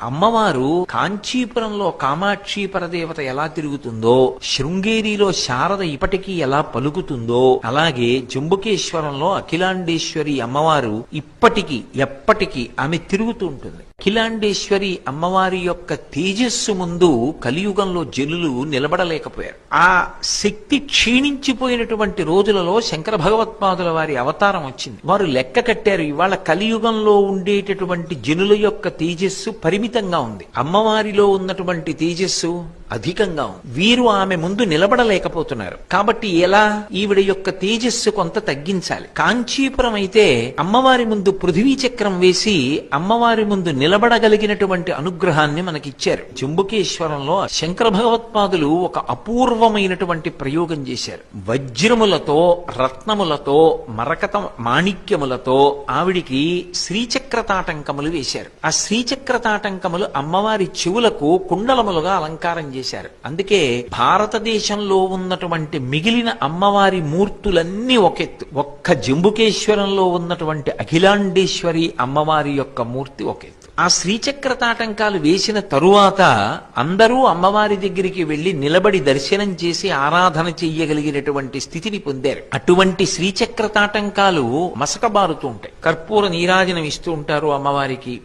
అమ్మవారు కాంచీపురంలో కామాక్షి పరదేవత ఎలా తిరుగుతుందో శృంగేరిలో శారద ఇప్పటికీ ఎలా పలుకుతుందో అలాగే జంబుకేశ్వరంలో అఖిలాండేశ్వరి అమ్మవారు ఇప్పటికీ ఎప్పటికీ ఆమె తిరుగుతూ ఉంటుంది. అఖిలాండేశ్వరి అమ్మవారి యొక్క తేజస్సు ముందు కలియుగంలో జనులు నిలబడలేకపోయారు. ఆ శక్తి క్షీణించిపోయినటువంటి రోజులలో శంకర భగవత్పాదుల వారి అవతారం వచ్చింది. వారు లెక్క కట్టారు ఇవాళ కలియుగంలో ఉండేటటువంటి జనుల యొక్క తేజస్సు పరిమితంగా ఉంది. అమ్మవారిలో ఉన్నటువంటి తేజస్సు అధికంగా ఉంది. వీరు ఆమె ముందు నిలబడలేకపోతున్నారు. కాబట్టి ఎలా ఈవిడ యొక్క తేజస్సు కొంత తగ్గించాలి. కాంచీపురం అయితే అమ్మవారి ముందు పృథివీ చక్రం వేసి అమ్మవారి ముందు నిలబడగలిగినటువంటి అనుగ్రహాన్ని మనకిచ్చారు. జంబుకేశ్వరంలో శంకర భగవత్పాదులు ఒక అపూర్వమైనటువంటి ప్రయోగం చేశారు. వజ్రములతో రత్నములతో మరకత మాణిక్యములతో ఆవిడికి శ్రీచక్ర తాటంకములు వేశారు. ఆ శ్రీచక్ర తాటంకములు అమ్మవారి చెవులకు కుండలములుగా అలంకారం చేశారు. అందుకే భారతదేశంలో ఉన్నటువంటి మిగిలిన అమ్మవారి మూర్తులన్నీ ఒకెత్తు. ఒక్క జంబుకేశ్వరంలో ఉన్నటువంటి అఖిలాండేశ్వరి అమ్మవారి యొక్క మూర్తి ఒకెత్తు. ఆ శ్రీచక్ర తాటంకాలు వేసిన తరువాత అందరూ అమ్మవారి దగ్గరికి వెళ్ళి నిలబడి దర్శనం చేసి ఆరాధన చెయ్యగలిగినటువంటి స్థితిని పొందారు. అటువంటి శ్రీచక్ర తాటంకాలు మసకబారుతూ ఉంటాయి. కర్పూర నీరాజనం ఇస్తూ ఉంటారు అమ్మవారికి.